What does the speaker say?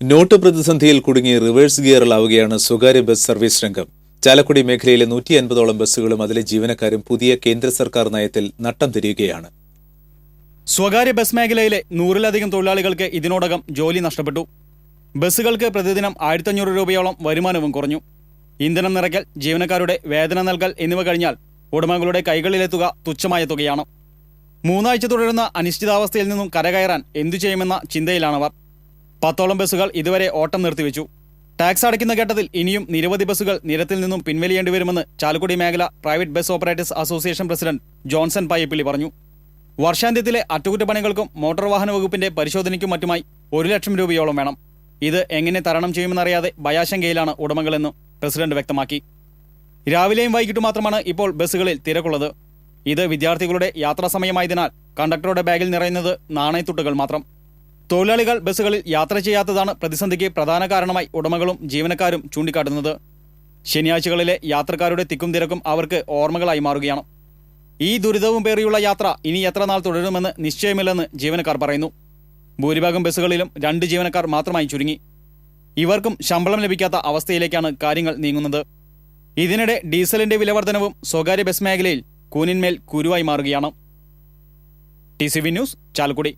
Not പ്രതിസന്ധിയിൽ കുടുങ്ങി reverse ഗിയറിലാവുകയാണ് സ്വകാര്യ ബസ് സർവീസ് രംഗം. ചാലക്കുടി മേഖലയിലെ നൂറ്റി അൻപതോളം ബസ്സുകളും അതിലെ ജീവനക്കാരും പുതിയ കേന്ദ്ര സർക്കാർ നയത്തിൽ നട്ടം തിരിയുകയാണ്. സ്വകാര്യ ബസ് മേഖലയിലെ നൂറിലധികം തൊഴിലാളികൾക്ക് ഇതിനോടകം ജോലി നഷ്ടപ്പെട്ടു. ബസ്സുകൾക്ക് പ്രതിദിനം ആയിരത്തഞ്ഞൂറ് രൂപയോളം വരുമാനവും കുറഞ്ഞു. ഇന്ധനം നിറയ്ക്കൽ ജീവനക്കാരുടെ വേതന നൽകൽ എന്നിവ കഴിഞ്ഞാൽ ഉടമകളുടെ കൈകളിലെത്തുക തുച്ഛമായ തുകയാണ്. മൂന്നാഴ്ച തുടരുന്ന അനിശ്ചിതാവസ്ഥയിൽ നിന്നും കരകയറാൻ എന്തു ചെയ്യുമെന്ന ചിന്തയിലാണവർ. പത്തോളം ബസ്സുകൾ ഇതുവരെ ഓട്ടം നിർത്തിവെച്ചു. ടാക്സ് അടയ്ക്കുന്ന ഘട്ടത്തിൽ ഇനിയും നിരവധി ബസ്സുകൾ നിരത്തിൽ നിന്നും പിൻവലിയേണ്ടി വരുമെന്ന് ചാലക്കുടി മേഖല private bus operators association president Johnson Payyappilly പറഞ്ഞു. വർഷാന്ത്യത്തിലെ അറ്റകുറ്റപ്പണികൾക്കും മോട്ടോർ വാഹന വകുപ്പിന്റെ പരിശോധനയ്ക്കും മറ്റുമായി ഒരു ലക്ഷം രൂപയോളം വേണം. ഇത് എങ്ങനെ തരണം ചെയ്യുമെന്നറിയാതെ ഭയാശങ്കയിലാണ് ഉടമകളെന്നും പ്രസിഡന്റ് വ്യക്തമാക്കി. രാവിലെയും വൈകിട്ടും മാത്രമാണ് ഇപ്പോൾ ബസ്സുകളിൽ തിരക്കുള്ളത്. ഇത് വിദ്യാർത്ഥികളുടെ യാത്രാ സമയമായതിനാൽ കണ്ടക്ടറുടെ ബാഗിൽ നിറയുന്നത് നാണയത്തുട്ടുകൾ മാത്രം. തൊഴിലാളികൾ ബസ്സുകളിൽ യാത്ര ചെയ്യാത്തതാണ് പ്രതിസന്ധിക്ക് പ്രധാന കാരണമായി ഉടമകളും ജീവനക്കാരും ചൂണ്ടിക്കാട്ടുന്നത്. ശനിയാഴ്ചകളിലെ യാത്രക്കാരുടെ തിക്കും തിരക്കും അവർക്ക് ഓർമ്മകളായി മാറുകയാണ്. ഈ ദുരിതവും പേറിയുള്ള യാത്ര ഇനി എത്ര നാൾ തുടരുമെന്ന് നിശ്ചയമില്ലെന്ന് ജീവനക്കാർ പറയുന്നു. ഭൂരിഭാഗം ബസ്സുകളിലും രണ്ട് ജീവനക്കാർ മാത്രമായി ചുരുങ്ങി. ഇവർക്കും ശമ്പളം ലഭിക്കാത്ത അവസ്ഥയിലേക്കാണ് കാര്യങ്ങൾ നീങ്ങുന്നത്. ഇതിനിടെ ഡീസലിന്റെ വിലവർധനവും സ്വകാര്യ ബസ് മേഖലയിൽ കൂനിന്മേൽ കുരുവായി മാറുകയാണ്. T C V news Chalakudy.